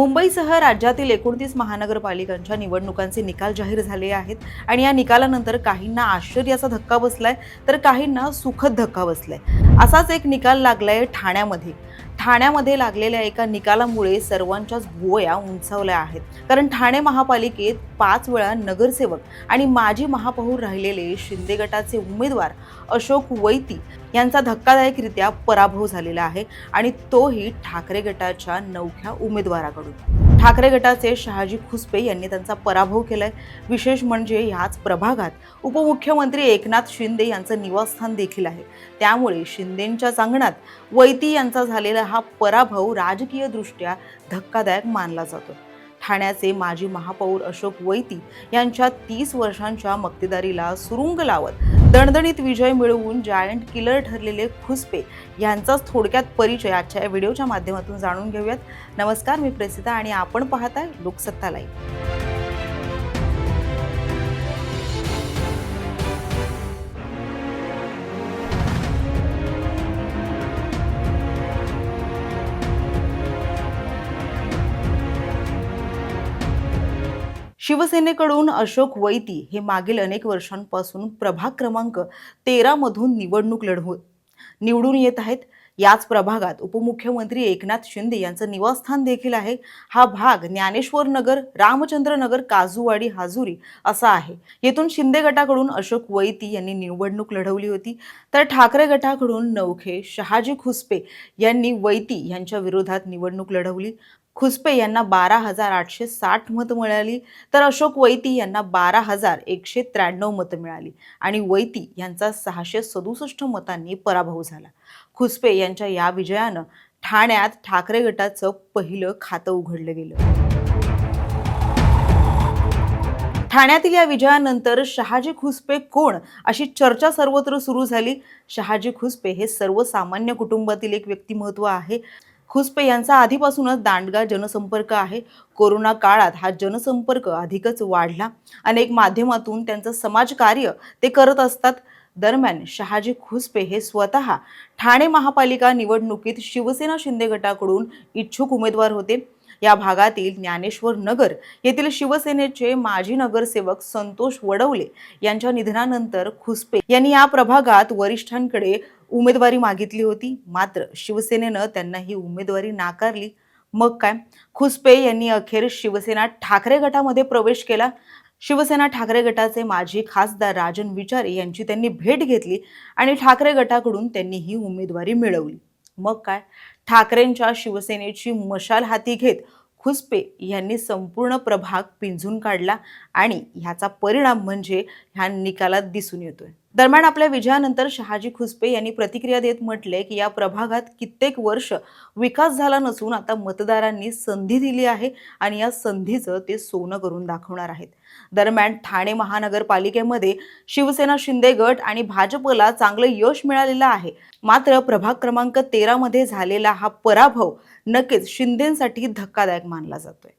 मुंबईसह राज्यातील एकोणतीस महानगरपालिकांच्या निवडणुकांचे निकाल जाहीर झाले आहेत आणि या निकालानंतर काहींना आश्चर्याचा धक्का बसलाय तर काहींना सुखद धक्का बसलाय. असाच एक निकाल लागलाय ठाण्यामध्ये. ठाण्यामध्ये लागलेल्या एका निकालामुळे सर्वांच्याच भुवया उंचावल्या आहेत. कारण ठाणे महापालिकेत पाच वेळा नगरसेवक आणि माजी महापौर राहिलेले शिंदे गटाचे उमेदवार अशोक वैती यांचा धक्कादायकरित्या पराभव झालेला आहे आणि तोही ठाकरे गटाच्या नवख्या उमेदवाराकडून. ठाकरे गटाचे शहाजी खुसपे यांनी त्यांचा पराभव केलाय. विशेष म्हणजे ह्याच प्रभागात उपमुख्यमंत्री एकनाथ शिंदे यांचं निवासस्थान देखील आहे. त्यामुळे शिंदेंच्या सांगण्यात वैती यांचा झालेला हा पराभव राजकीयदृष्ट्या धक्कादायक मानला जातो. ठाण्याचे माजी महापौर अशोक वैती यांच्या तीस वर्षांच्या मक्तेदारीला सुरुंग लावत दणदणीत विजय मिळवून जायंट किलर ठरलेले खुसपे यांचाच थोडक्यात परिचय आजच्या या व्हिडिओच्या माध्यमातून जाणून घेऊयात. नमस्कार मी प्रेसिता आणि आपण पाहताय लोकसत्ता लाईव्ह शिवसेनेकडून अशोक वैती हे मागील अनेक वर्षांपासून प्रभाग क्रमांक तेरा मधून निवडणूक लढवून निवडून येत आहेत. याच प्रभागात उपमुख्यमंत्री एकनाथ शिंदे यांचं निवासस्थान देखील आहे. हा भाग ज्ञानेश्वर नगर रामचंद्र नगर काजूवाडी हाजुरी असा आहे. येथून शिंदे गटाकडून अशोक वैती यांनी निवडणूक लढवली होती. तर ठाकरे गटाकडून नवखे शहाजी खुसपे यांनी वैती यांच्या विरोधात निवडणूक लढवली. खुसपे यांना बारा हजार आठशे साठ मतं मिळाली तर अशोक वैती यांना बारा हजार एकशे त्र्याण्णव मतं मिळाली आणि वैती यांचा सहाशे सदुसष्ट मतांनी पराभव झाला. खुसपे यांच्या या विजयानं ठाण्यात ठाकरे गटाचं पहिलं खातं उघडलं गेलं. ठाण्यातील या विजयानंतर शहाजी खुसपे कोण अशी चर्चा सर्वत्र सुरू झाली. शहाजी खुसपे हे सर्वसामान्य कुटुंबातील एक व्यक्तिमत्व आहे. खुसपे यांचा आधीपासूनच दांडगा जनसंपर्क आहे. कोरोना काळात हा जनसंपर्क अधिकच वाढला. अनेक माध्यमातून त्यांचं समाजकार्य ते करत असतात. दरम्यान शहाजी खुसपे हे स्वतः ठाणे महापालिका निवडणुकीत शिवसेना शिंदे गटाकडून इच्छुक उमेदवार होते. या भागातील ज्ञानेश्वर नगर येथील शिवसेनेचे माजी नगरसेवक संतोष वडवले यांच्या निधनानंतर खुसपे यांनी या प्रभागात वरिष्ठांकडे उमेदवारी मागितली होती. मात्र शिवसेनेनं त्यांना ही उमेदवारी नाकारली. मग काय? खुसपे यांनी अखेर शिवसेना ठाकरे गटामध्ये प्रवेश केला. शिवसेना ठाकरे गटाचे माजी खासदार राजन विचारे यांची त्यांनी भेट घेतली आणि ठाकरे गटाकडून त्यांनी ही उमेदवारी मिळवली. मग काय? ठाकरेंच्या शिवसेनेची मशाल हाती घेत खुसपे यांनी संपूर्ण प्रभाग पिंजून काढला आणि ह्याचा परिणाम म्हणजे ह्या निकालात दिसून येतोय. दरम्यान आपल्या विजयानंतर शहाजी खुसपे यांनी प्रतिक्रिया देत म्हटले की या प्रभागात कित्येक वर्ष विकास झाला नसून आता मतदारांनी संधी दिली आहे आणि या संधीचं ते सोनं करून दाखवणार आहेत. दरम्यान ठाणे महानगरपालिकेमध्ये शिवसेना शिंदे गट आणि भाजपला चांगलं यश मिळालेलं आहे. मात्र प्रभाग क्रमांक तेरा मध्ये झालेला हा पराभव नक्कीच शिंदेसाठी धक्कादायक मानला जातोय.